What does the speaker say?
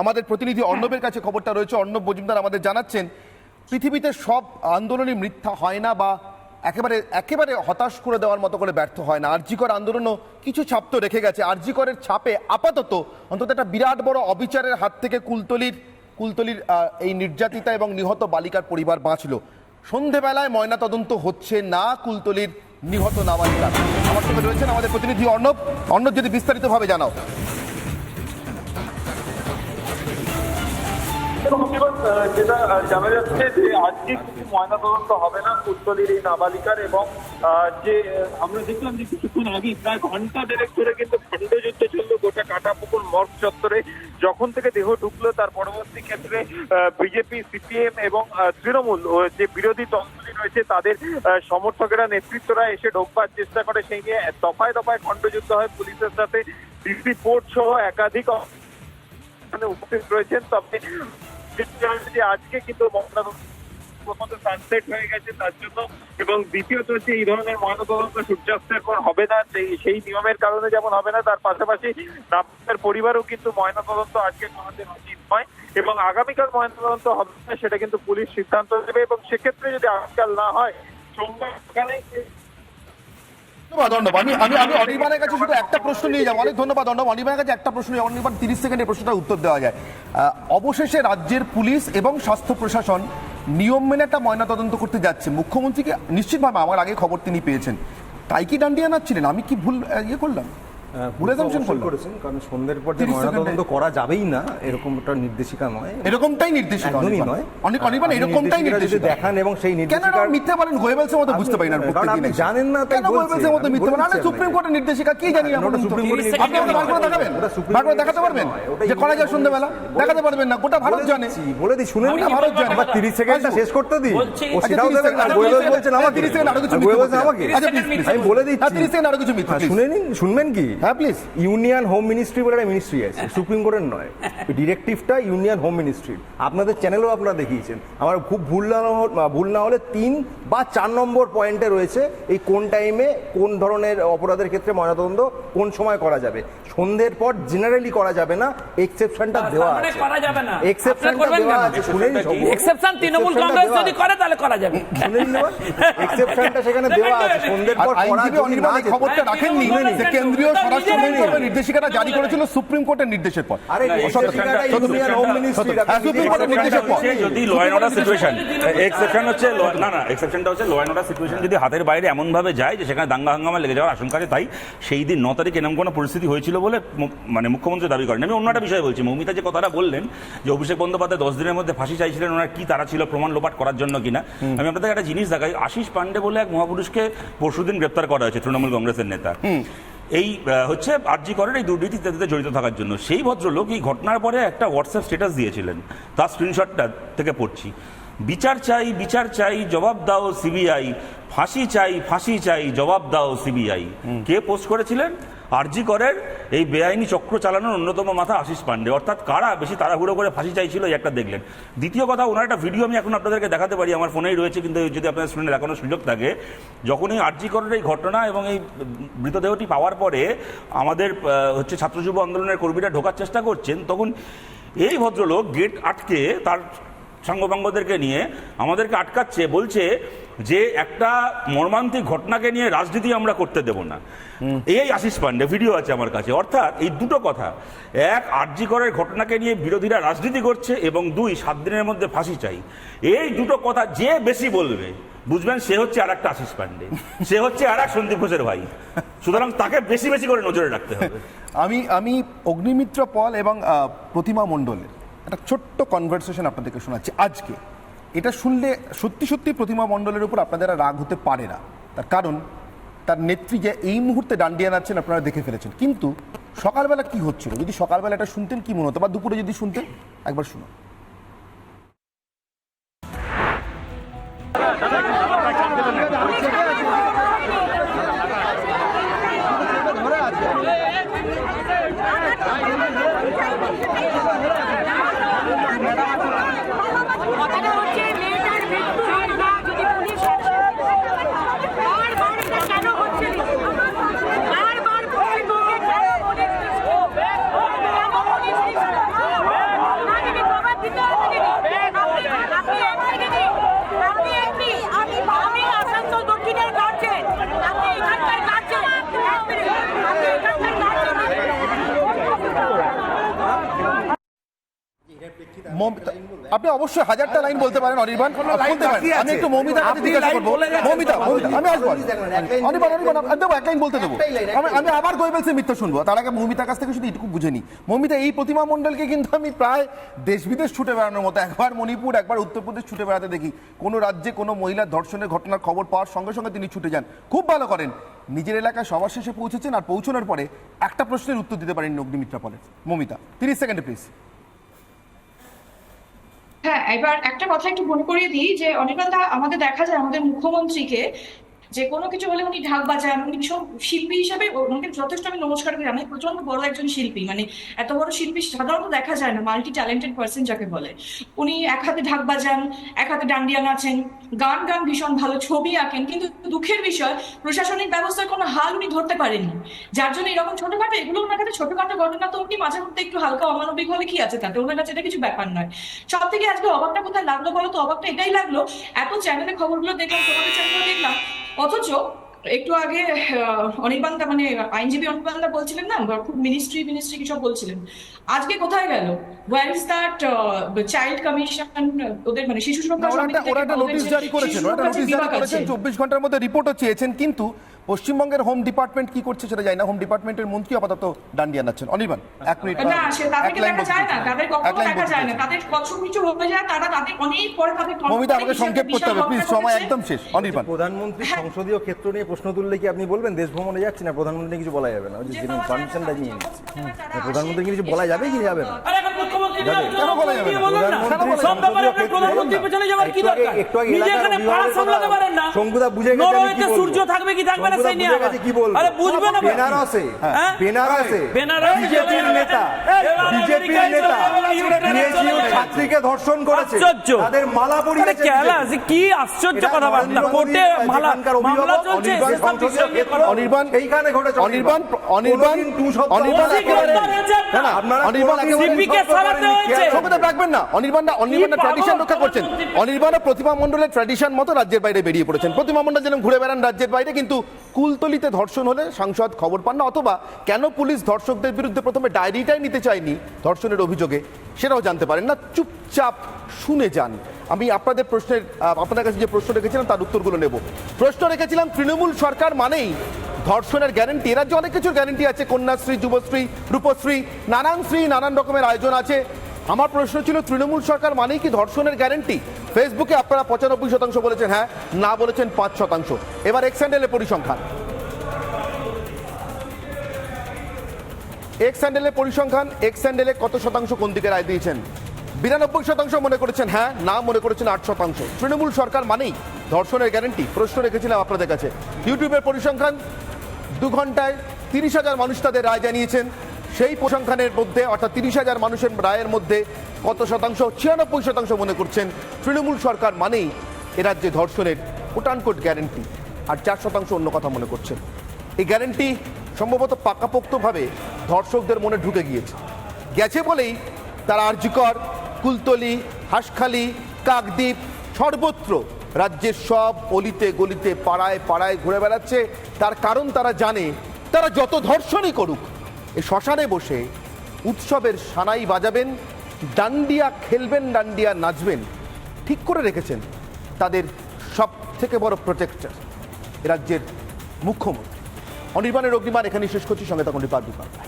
আমাদের প্রতিনিধি অর্ণবের কাছে খবরটা রয়েছে। অর্ণব মজুমদার আমাদের জানাচ্ছেন, পৃথিবীতে সব আন্দোলনই মিথ্যা হয় না বা একেবারে একেবারে হতাশ করে দেওয়ার মতো করে ব্যর্থ হয় না। আরজিকর আন্দোলনও কিছু ছাপ তো রেখে গেছে। আরজিকরের ছাপে আপাতত অন্তত একটা বিরাট বড় অবিচারের হাত থেকে কুলতলির কুলতলির এই নির্যাতিতা এবং নিহত বালিকার পরিবার বাঁচল। সন্ধেবেলায় ময়না তদন্ত হচ্ছে না কুলতলির নিহত নাবালিকা আমার সঙ্গে রয়েছেন আমাদের প্রতিনিধি অর্ণব। অর্ণব, যদি বিস্তারিতভাবে জানাও। যেটা জানা যাচ্ছে যে আজকে কিছু ময়নাতদন্ত হবে না কুত্তলির এই নাবালিকার এবং যে, আমরা দেখলাম যে কিছুক্ষণ আগে প্রায় ঘণ্টা দেড়েক ধরে কিন্তু খণ্ডযুদ্ধ চলল গোটা কাটাপুকুর মর্গ চত্বরে। যখন থেকে দেহ ঢুকলো, তার পরবর্তী ক্ষেত্রে বিজেপি সিপিএম এবং তৃণমূল যে বিরোধী দলগুলি রয়েছে, তাদের সমর্থকেরা, নেতৃত্বরা এসে ঢোকবার চেষ্টা করে। সেই নিয়ে দফায় দফায় খণ্ডযুদ্ধ হয় পুলিশের সাথে। ডিসি পোর্ট সহ একাধিক উপস্থিত রয়েছেন। তবে আজকে কিন্তু প্রথমত সানসেট হয়ে গেছে তার জন্য এবং দ্বিতীয়ত হচ্ছে এই ধরনের ময়নাতদন্ত সূর্যাস্তের পর হবে না, সেই নিয়মের কারণে যেমন হবে না, তার পাশাপাশি নাবালিকার পরিবারও কিন্তু ময়নাতদন্ত আজকে করাতে উচিত নয় এবং আগামীকাল ময়নাতদন্ত হবে না, সেটা কিন্তু পুলিশ সিদ্ধান্ত দেবে এবং সেক্ষেত্রে যদি আগামীকাল না হয়, সোমবার সকালে কাছে শুধু একটা প্রশ্ন নিয়ে অনেক ধন্যবাদ কাছে একটা প্রশ্ন তিরিশ উত্তর দেওয়া যায়। অবশেষে রাজ্যের পুলিশ এবং স্বাস্থ্য প্রশাসন নিয়ম মেনে একটা ময়নাতদন্ত করতে যাচ্ছে। মুখ্যমন্ত্রীকে নিশ্চিতভাবে আমার আগে খবর তিনি পেয়েছেন। তাই কি ডান্ডিয়া নাচ্ছিলেন আমি কি ভুল ইয়ে করলাম? ভুল অবশ্যই করেছেন কারণ সন্ধ্যের পর যে 30 ময়নাতদন্ত করা যাবেই না এরকম একটা নির্দেশিকা নয়। এরকমটাই নির্দেশিকা একদমই নয়। অনেক অনির্বাণ আপনি এরকমটাই নির্দেশিকা। দেখান এবং সেই কেন নির্দেশিকা এরকম মিথ্যে বলেন গোয়েবেলসের মতো বুঝতে পারি না আপনি-। জানেন না তাই কেন। গোয়েবেলসের মতো মিথ্যে বলেন? আরে সুপ্রিম কোর্টের নির্দেশিকা কি জানি আমরা সুপ্রিম কোর্টের আপনি আমাকে বার করে দেখাবেন? বার করে দেখাতে পারবেন? যে করা যায় সন্ধ্যেবেলা? দেখাতে পারবেন না গোটা ভারত জানে। বলে দিই শুনে গোটা ভারত জানে। এবার তিরিশ সেকেন্ডটা শেষ করতে দিই। ও আচ্ছা, সেটাও 30 দেবেন না গোয়েবেলস বলছেন আমাকে 30 সেকেন্ড আরও কিছু বলছেন। আমাকে আচ্ছা, আমি বলে দিচ্ছি। হ্যাঁ, 30 সেকেন্ড আরও কিছু মিথ্যে, হ্যাঁ, শুনে নিন শুনবেন কি হ্যাঁ, please। ইউনিয়ন হোম মিনিস্ট্রি বলে একটা মিনিস্ট্রি আছে সুপ্রিম কোর্টের নয়। ডিরেক্টিভটা ইউনিয়ন হোম মিনিস্ট্রির আপনাদের চ্যানেলেও আপনারা দেখিয়েছেন। আমার খুব ভুল না ভুল না হলে তিন বা চার নম্বর পয়েন্টে রয়েছে এই কোন টাইমে কোন ধরনের অপরাধের ক্ষেত্রে ময়নাতদন্ত কোন সময় করা যাবে। সন্ধ্যের পর জেনারেলি করা যাবে না এক্সেপশনটা দেওয়া মানে আছে। করা যাবে না। এক্সেপশনটা দেওয়া আছে শুনেন এক্সেপশন তৃণমূল কংগ্রেস যদি করে তাহলে করা যাবে। এক্সেপশনটা সেখানে দেওয়া আছে। সন্ধ্যের পর করা যেত- খবরটা রাখেননি। যে কেন্দ্রীয় স্বরাষ্ট্র মন্ত্রণালয় নির্দেশিকাটা জারি করেছিল সুপ্রিম কোর্টের নির্দেশের পর। হ্যাঁ, সুপ্রিম কোর্টের নির্দেশের যদি law and order situation exception হচ্ছে না না এক্সেপশনটা হচ্ছে ল অ্যান্ড অর্ডার সিচুয়েশন যদি হাতের বাইরে এমন ভাবে যায় যে সেখানে দাঙ্গা হাঙ্গামা লেগে যাওয়ার আশঙ্কা আছে তাই সেই দিন ন তারিখ এরকম কোনো পরিস্থিতি হয়েছিল বলে মানে মুখ্যমন্ত্রী দাবি করেন। আমি অন্য একটা বিষয় বলছি। মৌমিতা যে কথাটা বললেন যে অভিষেক বন্দ্যোপাধ্যায় দশ দিনের মধ্যে ফাঁসি চাইছিলেন ওনার কি তারা ছিল প্রমাণ লোপাট করার জন্য কিনা আমি আপনাদের একটা জিনিস দেখাই। আশিস পান্ডে বলে এক মহাপুরুষকে পরশুদিন গ্রেপ্তার করা হয়েছে তৃণমূল কংগ্রেসের নেতা। এই হচ্ছে আরজি করের এই দুর্নীতি ইত্যাদিতে জড়িত থাকার জন্য। সেই ভদ্রলোক এই ঘটনার পরে একটা হোয়াটসঅ্যাপ স্ট্যাটাস দিয়েছিলেন। তার স্ক্রিনশটটা থেকে পড়ছি। বিচার চাই বিচার চাই জবাব দাও সিবিআই ফাঁসি চাই ফাঁসি চাই জবাব দাও সিবিআই কে পোস্ট করেছিলেন? আরজি করের এই বেআইনি চক্র চালানোর অন্যতম মাথা আশিস পান্ডে। অর্থাৎ কারা বেশি তাড়াহুড়ো করে ফাঁসি চাইছিল একটা দেখলেন। দ্বিতীয় কথা, ওনার একটা ভিডিও আমি এখন আপনাদেরকে দেখাতে পারি, আমার ফোনেই রয়েছে, কিন্তু যদি আপনাদের শুনে দেখানোর সুযোগ থাকে। যখন এই আরজি করের এই ঘটনা এবং এই মৃতদেহটি পাওয়ার পরে আমাদের হচ্ছে ছাত্র যুব আন্দোলনের কর্মীরা ঢোকার চেষ্টা করছেন, তখন এই ভদ্রলোক গেট আটকে তার সাঙ্গপাঙ্গদেরকে নিয়ে আমাদেরকে আটকাচ্ছে বলছে যে একটা মর্মান্তিক ঘটনাকে নিয়ে রাজনীতি আমরা করতে দেব না। এই আশিস পান্ডে ভিডিও আছে আমার কাছে। অর্থাৎ এই দুটো কথা। এক আর্যিকরের ঘটনাকে নিয়ে বিরোধীরা রাজনীতি করছে এবং দুই সাত দিনের মধ্যে ফাঁসি চাই। এই দুটো কথা যে বেশি বলবে বুঝবেন সে হচ্ছে আর একটা আশিস পান্ডে। সে হচ্ছে আর এক সন্দীপ ঘোষের ভাই। সুতরাং তাকে বেশি বেশি করে নজরে রাখতে হবে। আমি আমি অগ্নিমিত্র পল এবং প্রতিমা মণ্ডলের। একটা ছোট্ট কনভারসেশন আপনাদেরকে শোনাচ্ছি আজকে। এটা শুনলে সত্যি সত্যি প্রতিমা মণ্ডলের উপর আপনাদের রাগ হতে পারে না। তার কারণ, তার নেত্রী যে এই মুহূর্তে ডান্ডিয়া নাচ্ছেন আপনারা দেখে ফেলেছেন। কিন্তু সকালবেলা কি হচ্ছিল? যদি সকালবেলা এটা শুনতেন কি মনে হতো? বা দুপুরে যদি শুনতেন, একবার শুনুন। আপনি অবশ্যই হাজারটা লাইন বলতে পারেন অনির্বাণ। বলতে পারেন। আমি একটু মমিতার কাছে জিজ্ঞাসা করব। মমিতা মমিতা আমি আসব। অনির্বাণ অনির্বাণ আমি দেবো এক লাইন বলতে দেবো। আমি আমি আবার গোয়েবেলসের মিথ্যা শুনব। তার আগে মমিতার কাছ থেকে শুধু এইটুকু বুঝে নি মমিতা এই প্রতিমা মণ্ডলকে কিন্তু আমি প্রায় দেশ বিদেশ ছুটে বেড়ানোর মতো একবার মণিপুর একবার উত্তরপ্রদেশ ছুটে বেড়াতে দেখি। কোনো রাজ্যে কোনো মহিলার ধর্ষণের ঘটনার খবর পাওয়ার সঙ্গে সঙ্গে তিনি ছুটে যান। খুব ভালো করেন। নিজের এলাকায় সবার শেষে পৌঁছেছেন আর পৌঁছানোর পরে একটা প্রশ্নের উত্তর দিতে পারেন অগ্নিমিত্রা পলে মমিতা তিরিশ সেকেন্ডে প্লিজ এবার একটা কথা একটু মনে করিয়ে দিই যে অনির্বাণ দা, আমাদের দেখা যায় আমাদের মুখ্যমন্ত্রীকে যে কোনো কিছু হলে উনি ঢাক বাজান, উনি ভীষণ শিল্পী হিসাবে ওনাকে যথেষ্ট আমি নমস্কার করি। আমি প্রচণ্ড বড় একজন শিল্পী মানে এত বড় শিল্পী সাধারণত দেখা যায় না মাল্টি ট্যালেন্টেড পার্সন যাকে বলে। উনি এক হাতে ঢাক বাজান, এক হাতে ডান্ডিয়া নাচেন, গান গান ভীষণ ভালো, ছবি আঁকেন, কিন্তু দুঃখের বিষয়, প্রশাসনিক ব্যবস্থার কোনো হাল উনি ধরতে পারেননি। যার জন্য এরকম ছোটখাটো, এগুলো ওনার কাছে ছোটখাটো ঘটনা তো উনি মাঝে মধ্যে একটু হালকা অমানবিক হলে কি আছে তাতে? ওনার কাছে এটা কিছু ব্যাপার নয়। সব থেকে আজকে অবাকটা কোথায় লাগল বলো তো? অবাকটা এটাই লাগল, এত চ্যানেলে খবরগুলো দেখলাম, তোমাদের চ্যানেলে দেখলাম অথচ একটু আগে অনির্বাণদা মানে আইনজীবী অনির্বাণদা বলছিলেন না খুব মিনিস্ট্রি মিনিস্ট্রি কিসব বলছিলেন। আজকে কোথায় গেল? Where is that child commission ওদের মানে শিশু সুরক্ষা ওরা একটা- নোটিশ জারি করেছেন ওরা নোটিশ জারি করেছেন আছে, চব্বিশ ঘণ্টার মধ্যে রিপোর্টও চেয়েছেন কিন্তু পশ্চিমবঙ্গের হোম ডিপার্টমেন্ট কি করছে সেটা জানি না। হোম ডিপার্টমেন্টের মন্ত্রী আপাতত ডান্ডিয়া নাচ্ছেন। অনির্বাণ এক মিনিট না সে তাদেরকে দেখা যায় না। তাদের কখনো দেখা যায় না। তাদের কত কিছু হয়ে যায় তারা তাদের অনেক পরে তাদের মমিতা আমাকে সংক্ষেপ করতে হবে। প্লিজ সময় একদম শেষ। অনির্বাণ। প্রধানমন্ত্রী সংসদীয় ক্ষেত্র নিয়ে প্রশ্ন তুললে কি আপনি বলবেন? দেশ ভ্রমণে যাচ্ছি না প্রধানমন্ত্রী কিছু বলা যাবে না। ওই যে পারমিশনটা নিয়ে আসে, প্রধানমন্ত্রী কিছু বলা যাবে কি? যাবে না? কেন বলা যাবে সব ব্যাপারে আপনার প্রধানমন্ত্রীর পেছনে যাওয়ার কি দরকার? নিজে এখানে পাড়া সামলাতে পারেন না। শঙ্কুদা বুঝে গেছে নরওয়েতে সূর্য থাকবে কি থাকবে না সেই নিয়ে। আরে বুঝবে না বেনারসে হ্যাঁ? বেনারসে। বেনারস বিজেপির নেতা। বিজেপির আমেরিকায় নেতা চলে গেল, ইউক্রেনে চলে PSU গেল। ছাত্রীকে ধর্ষণ করেছে। তাদের মালা আরে পরিয়েছে কেলা বিজেপি। যে কি আশ্চর্য কথাবার্তা? কোর্টে মালা মামলা চলছে অনির্বাণ সেসব সংসদীয় বিষয় নিয়ে ক্ষেত্র, কথা অনির্বাণ এইখানে ঘটেছে অনির্বাণ অনির্বাণ কোনোদিন টু সপ্তাহ অনির্বাণ বসে একেবারে গ্রেফতার হয়েছে না না আপনারা অনির্বাণ সিপিকে সপ্তাহ হয়েছে। খেয়াল রাখবেন না। অনির্বাণ অনির্বাণ ট্র্যাডিশন রক্ষা করছেন। অনির্বাণ প্রতিমা মণ্ডলের ট্র্যাডিশন মতো রাজ্যের বাইরে বেরিয়ে পড়েছেন। প্রতিমা মণ্ডল যেন ঘুরে বেড়ান রাজ্যের বাইরে কিন্তু কুলতলিতে ধর্ষণ হলে সাংসদ খবর পান না অথবা কেন পুলিশ ধর্ষকদের বিরুদ্ধে প্রথমে ডায়েরিটাই নিতে চায়নি? ধর্ষণের অভিযোগে, সেটাও জানতে পারেন না। চুপচাপ শুনে যান। আমি আপনাদের প্রশ্নের আপনাদের কাছে যে প্রশ্ন রেখেছিলাম, তার উত্তরগুলো নেব। প্রশ্ন রেখেছিলাম, তৃণমূল সরকার মানেই ধর্ষণের গ্যারেন্টি এ রাজ্যে অনেক কিছুর গ্যারেন্টি আছে, কন্যাশ্রী, যুবশ্রী, রূপশ্রী, নানান শ্রী, নানান রকমের আয়োজন আছে। আমার প্রশ্ন ছিল, তৃণমূল সরকার মানেই কি ধর্ষণের গ্যারেন্টি ফেসবুকে আপনারা পঁচানব্বই শতাংশ বলেছেন হ্যাঁ না বলেছেন পাঁচ শতাংশ। এবার এক্স পরিসংখ্যান। এক্স হ্যান্ডেলের পরিসংখ্যান এক্স হ্যান্ডেলে কত শতাংশ কোন দিকে রায় দিয়েছেন? বিরানব্বই শতাংশ মনে করেছেন হ্যাঁ না মনে করেছেন আট শতাংশ। তৃণমূল সরকার মানেই ধর্ষণের গ্যারেন্টি প্রশ্ন রেখেছিলাম আপনাদের কাছে। ইউটিউবের পরিসংখ্যান, দু ঘন্টায় তিরিশ হাজার মানুষ তাদের রায় জানিয়েছেন। সেই পরিসংখ্যানের মধ্যে, অর্থাৎ তিরিশ হাজার মানুষের রায়ের মধ্যে কত শতাংশ, ছিয়ানব্বই শতাংশ মনে করছেন তৃণমূল সরকার মানেই এ রাজ্যে ধর্ষণের কোটানকোট গ্যারেন্টি আর চার শতাংশ অন্য কথা মনে করছেন। এই গ্যারেন্টি সম্ভবত পাকাপোক্তভাবে ধর্ষকদের মনে ঢুকে গিয়েছে। গেছে বলেই তারা আর্যিকর কুলতলি, হাঁসখালি, কাকদ্বীপ, সর্বত্র রাজ্যের সব অলিতে গলিতে পাড়ায় পাড়ায় ঘুরে বেড়াচ্ছে। তার কারণ তারা জানে, তারা যত ধর্ষণই করুক, এ শ্মশানে বসে উৎসবের সানাই বাজাবেন, ডান্ডিয়া খেলবেন, ডান্ডিয়া নাচবেন, ঠিক করে রেখেছেন তাদের সব থেকে বড় প্রোটেক্টর রাজ্যের মুখ্যমন্ত্রী। অনির্বাণের অগ্নিমান এখানে শেষ করছি সঙ্গে তখন রিপাবলিক বাংলায়।